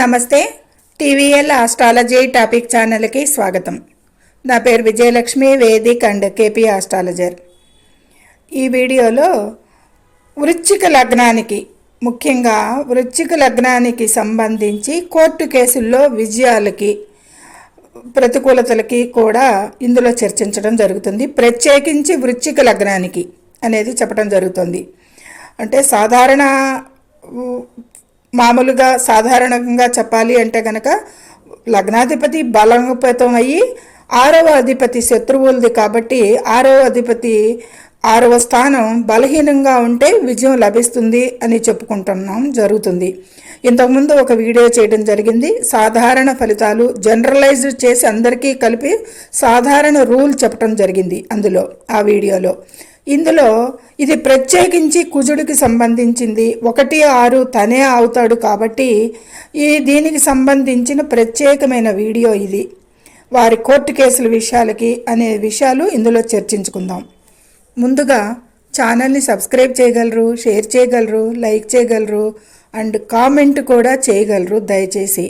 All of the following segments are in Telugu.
నమస్తే టీవీఎల్ ఆస్ట్రాలజీ టాపిక్ ఛానల్కి స్వాగతం. నా పేరు Vijayalakshmi Vedic and KP astrologer. ఈ వీడియోలో వృశ్చిక లగ్నానికి ముఖ్యంగా వృశ్చిక లగ్నానికి సంబంధించి కోర్టు కేసుల్లో విజయాలకి ప్రతికూలతలకి కూడా ఇందులో చర్చించడం జరుగుతుంది. ప్రత్యేకించి వృశ్చిక లగ్నానికి అనేది చెప్పడం జరుగుతుంది. అంటే సాధారణ మామూలుగా సాధారణంగా చెప్పాలి అంటే కనుక లగ్నాధిపతి బలోపేతం అయ్యి ఆరవ అధిపతి శత్రువులది కాబట్టి ఆరవ అధిపతి ఆరవ స్థానం బలహీనంగా ఉంటే విజయం లభిస్తుంది అని చెప్పుకుంటున్నాం జరుగుతుంది. ఇంతకుముందు ఒక వీడియో చేయడం జరిగింది. సాధారణ ఫలితాలు జనరలైజ్డ్ చేసి అందరికీ కలిపి సాధారణ రూల్ చెప్పడం జరిగింది అందులో ఆ వీడియోలో. ఇందులో ఇది ప్రత్యేకించి కుజుడికి సంబంధించింది. ఒకటి ఆరు తనే అవుతాడు కాబట్టి ఈ దీనికి సంబంధించిన ప్రత్యేకమైన వీడియో ఇది. వారి కోర్టు కేసుల విషయాలకి అనే విషయాలు ఇందులో చర్చించుకుందాం. ముందుగా ఛానల్ని సబ్స్క్రైబ్ చేయగలరు షేర్ చేయగలరు లైక్ చేయగలరు అండ్ కామెంట్ కూడా చేయగలరు దయచేసి.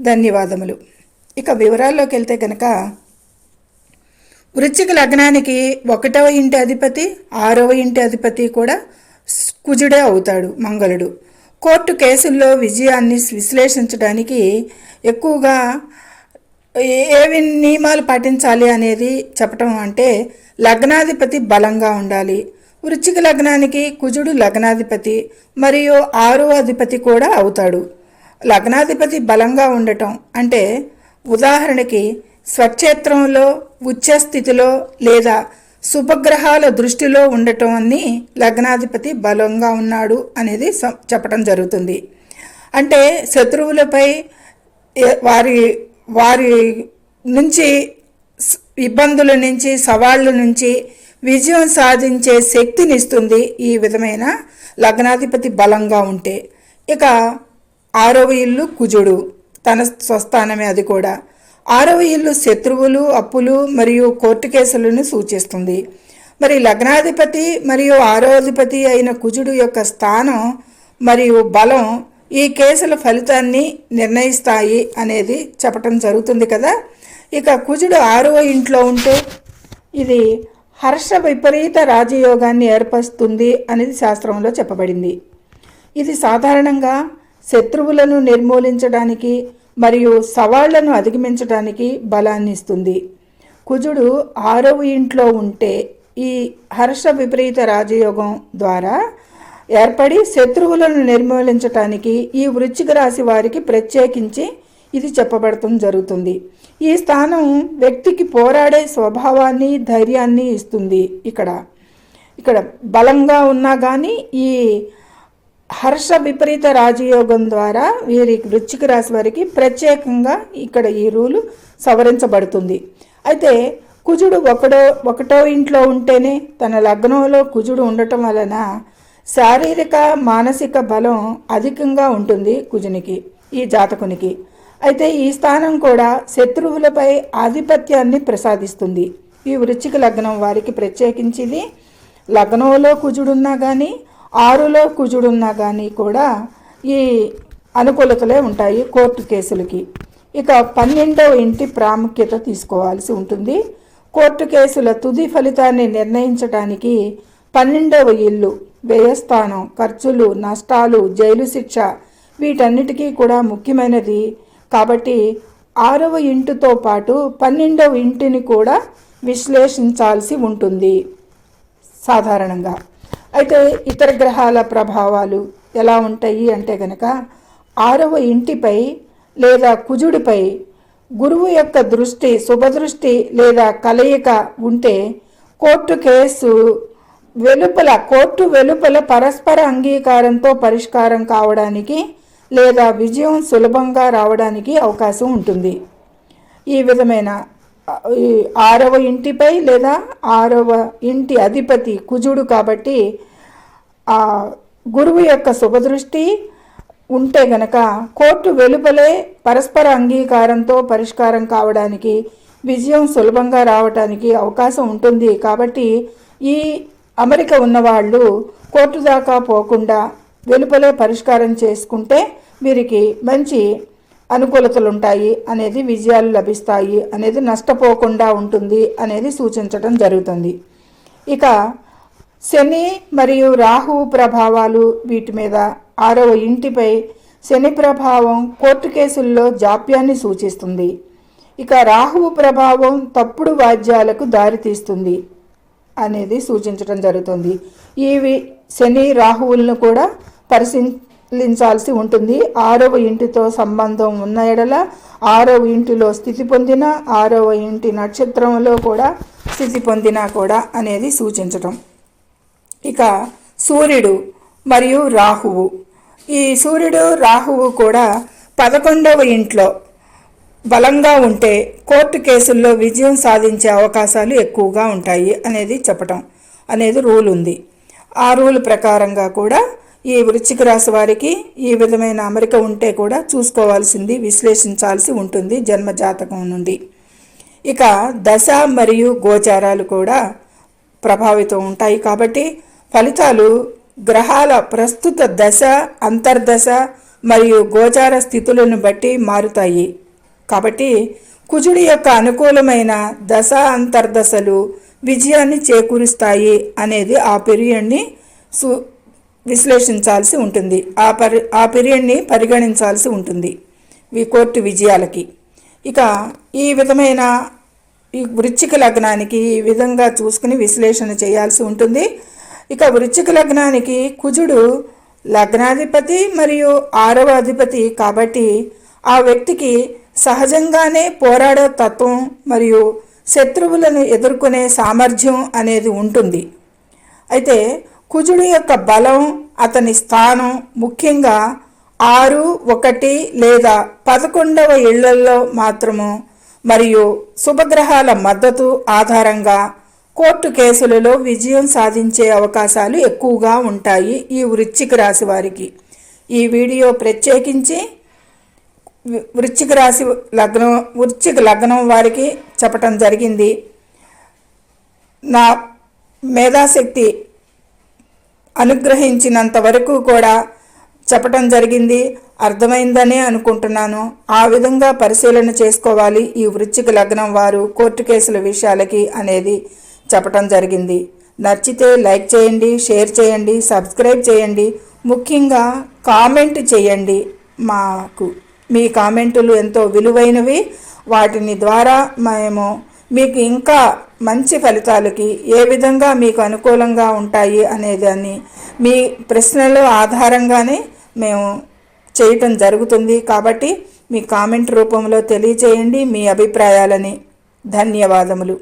ధన్యవాదములు. ఇక వివరాల్లోకి వెళ్తే కనుక వృశ్చిక లగ్నానికి ఒకటవ ఇంటి అధిపతి ఆరవ ఇంటి అధిపతి కూడా కుజుడే అవుతాడు మంగళుడు. కోర్టు కేసుల్లో విజయాన్ని విశ్లేషించడానికి ఎక్కువగా ఏవి నియమాలు పాటించాలి అనేది చెప్పటం అంటే లగ్నాధిపతి బలంగా ఉండాలి. వృశ్చిక లగ్నానికి కుజుడు లగ్నాధిపతి మరియు ఆరో అధిపతి కూడా అవుతాడు. లగ్నాధిపతి బలంగా ఉండటం అంటే ఉదాహరణకి స్వక్షేత్రంలో ఉచ్చస్థితిలో లేదా శుభగ్రహాల దృష్టిలో ఉండటం అని లగ్నాధిపతి బలంగా ఉన్నాడు అనేది చెప్పడం జరుగుతుంది. అంటే శత్రువులపై వారి వారి నుంచి ఇబ్బందుల నుంచి సవాళ్ళ నుంచి విజయం సాధించే శక్తినిస్తుంది ఈ విధమైన లగ్నాధిపతి బలంగా ఉంటే. ఇక ఆరవ ఇల్లు కుజుడు తన స్వస్థానమే అది కూడా. ఆరవ ఇల్లు శత్రువులు అప్పులు మరియు కోర్టు కేసులను సూచిస్తుంది. మరి లగ్నాధిపతి మరియు ఆరోధిపతి అయిన కుజుడు యొక్క స్థానం మరియు బలం ఈ కేసుల ఫలితాన్ని నిర్ణయిస్తాయి అనేది చెప్పటం జరుగుతుంది కదా? ఇక కుజుడు ఆరవ ఇంట్లో ఉంటే ఇది హర్ష విపరీత రాజయోగాన్ని ఏర్పరుస్తుంది అనేది శాస్త్రంలో చెప్పబడింది. ఇది సాధారణంగా శత్రువులను నిర్మూలించడానికి మరియు సవాళ్ళను అధిగమించడానికి బలాన్ని ఇస్తుంది. కుజుడు ఆరవ ఇంట్లో ఉంటే ఈ హర్ష విపరీత రాజయోగం ద్వారా ఏర్పడి శత్రువులను నిర్మూలించటానికి ఈ వృశ్చిక రాశి వారికి ప్రత్యేకించి ఇది చెప్పబడటం జరుగుతుంది. ఈ స్థానం వ్యక్తికి పోరాడే స్వభావాన్ని ధైర్యాన్ని ఇస్తుంది. ఇక్కడ ఇక్కడ బలంగా ఉన్నా కానీ ఈ హర్ష విపరీత రాజయోగం ద్వారా వీరి వృచ్చిక రాశి వారికి ప్రత్యేకంగా ఇక్కడ ఈ రూలు సవరించబడుతుంది. అయితే కుజుడు ఒకటో ఒకటో ఇంట్లో ఉంటేనే తన లగ్నంలో కుజుడు ఉండటం వలన శారీరక మానసిక బలం అధికంగా ఉంటుంది కుజునికి ఈ జాతకునికి. అయితే ఈ స్థానం కూడా శత్రువులపై ఆధిపత్యాన్ని ప్రసాదిస్తుంది. ఈ వృచ్చిక లగ్నం వారికి ప్రత్యేకించింది లగ్నంలో కుజుడున్నా కానీ ఆరులో కుజుడున్నా కానీ కూడా ఈ అనుకూలతలే ఉంటాయి కోర్టు కేసులకి. ఇక పన్నెండవ ఇంటి ప్రాముఖ్యత తీసుకోవాల్సి ఉంటుంది. కోర్టు కేసుల తుది ఫలితాన్ని నిర్ణయించడానికి పన్నెండవ ఇల్లు వ్యయస్థానం ఖర్చులు నష్టాలు జైలు శిక్ష వీటన్నిటికీ కూడా ముఖ్యమైనది. కాబట్టి ఆరవ ఇంటితో పాటు పన్నెండవ ఇంటిని కూడా విశ్లేషించాల్సి ఉంటుంది. సాధారణంగా అయితే ఇతర గ్రహాల ప్రభావాలు ఎలా ఉంటాయి అంటే గనక ఆరవ ఇంటిపై లేదా కుజుడిపై గురువు యొక్క దృష్టి శుభదృష్టి లేదా కలయిక ఉంటే కోర్టు కేసు వెలుపల కోర్టు వెలుపల పరస్పర అంగీకారంతో పరిష్కారం కావడానికి లేదా విజయం సులభంగా రావడానికి అవకాశం ఉంటుంది. ఈ విధమైన ఆరవ ఇంటిపై లేదా ఆరవ ఇంటి అధిపతి కుజుడు కాబట్టి ఆ గురువు యొక్క శుభదృష్టి ఉంటే గనక కోర్టు వెలుపలే పరస్పర అంగీకారంతో పరిష్కారం కావడానికి విజయం సులభంగా రావడానికి అవకాశం ఉంటుంది. కాబట్టి ఈ అమెరిక ఉన్నవాళ్ళు కోర్టు దాకా పోకుండా వెలుపలే పరిష్కారం చేసుకుంటే వీరికి మంచి అనుకూలతలు ఉంటాయి అనేది విజయాలు లభిస్తాయి అనేది నష్టపోకుండా ఉంటుంది అనేది సూచించడం జరుగుతుంది. ఇక శని మరియు రాహువు ప్రభావాలు వీటి మీద ఆరవ ఇంటిపై శని ప్రభావం కోర్టు కేసుల్లో జాప్యాన్ని సూచిస్తుంది. ఇక రాహువు ప్రభావం తప్పుడు వాద్యాలకు దారితీస్తుంది అనేది సూచించడం జరుగుతుంది. ఇవి శని రాహువులను కూడా పరిశీ పరిశీలించాల్సి ఉంటుంది. ఆరవ ఇంటితో సంబంధం ఉన్న ఎడల ఆరవ ఇంటిలో స్థితి పొందిన ఆరవ ఇంటి నక్షత్రంలో కూడా స్థితి పొందినా కూడా అనేది సూచించటం. ఇక సూర్యుడు మరియు రాహువు. ఈ సూర్యుడు రాహువు కూడా పదకొండవ ఇంట్లో బలంగా ఉంటే కోర్టు కేసుల్లో విజయం సాధించే అవకాశాలు ఎక్కువగా ఉంటాయి అనేది చెప్పటం అనేది రూల్ ఉంది. ఆ రూల్ ప్రకారంగా కూడా ఈ వృశ్చిక రాశి వారికి ఈ విధమైన అమరిక ఉంటే కూడా చూసుకోవాల్సింది విశ్లేషించాల్సి ఉంటుంది జన్మ జాతకం నుండి. ఇక దశ మరియు గోచారాలు కూడా ప్రభావితం ఉంటాయి కాబట్టి ఫలితాలు గ్రహాల ప్రస్తుత దశ అంతర్దశ మరియు గోచార స్థితులను బట్టి మారుతాయి. కాబట్టి కుజుడి యొక్క అనుకూలమైన దశ అంతర్దశలు విజయాన్ని చేకూరుస్తాయి అనేది ఆ పీరియడ్ని సు విశ్లేషించాల్సి ఉంటుంది. ఆ పరి ఆ పీరియడ్ని పరిగణించాల్సి ఉంటుంది. ఈ కోర్టు విజయాలకి. ఇక ఈ విధమైన ఈ వృచ్చిక లగ్నానికి ఈ విధంగా చూసుకుని విశ్లేషణ చేయాల్సి ఉంటుంది. ఇక వృచ్చిక లగ్నానికి కుజుడు లగ్నాధిపతి మరియు ఆరవ అధిపతి కాబట్టి ఆ వ్యక్తికి సహజంగానే పోరాడే తత్వం మరియు శత్రువులను ఎదుర్కొనే సామర్థ్యం అనేది ఉంటుంది. అయితే కుజుడు యొక్క బలం అతని స్థానం ముఖ్యంగా ఆరు ఒకటి లేదా పదకొండవ ఇళ్ళల్లో మాత్రము. మరియు శుభగ్రహాల మద్దతు ఆధారంగా కోర్టు కేసులలో విజయం సాధించే అవకాశాలు ఎక్కువగా ఉంటాయి ఈ వృశ్చిక రాశి వారికి. ఈ వీడియో ప్రత్యేకించి వృచ్చిక వృశ్చిక రాశి లగ్నం వృశ్చిక లగ్నం వారికి చెప్పటం జరిగింది. నా మేధాశక్తి అనుగ్రహించినంత వరకు కూడా చెప్పటం జరిగింది. అర్థమైందనే అనుకుంటున్నాను. ఆ విధంగా పరిశీలన చేసుకోవాలి ఈ వృచ్చిక లగ్నం వారు కోర్టు కేసుల విషయాలకి అనేది చెప్పటం జరిగింది. నచ్చితే లైక్ చేయండి షేర్ చేయండి సబ్స్క్రైబ్ చేయండి. ముఖ్యంగా కామెంట్ చేయండి మాకు. మీ కామెంటులు ఎంతో విలువైనవి. వాటిని ద్వారా మేము మీకు ఇంకా మంచి ఫలితాలకి ఏ విధంగా మీకు అనుకూలంగా ఉంటాయి అనేదాన్ని మీ ప్రశ్నల ఆధారంగానే మేము చేయటం జరుగుతుంది. కాబట్టి మీ కామెంట్ రూపంలో తెలియచేయండి మీ అభిప్రాయాలని. ధన్యవాదములు.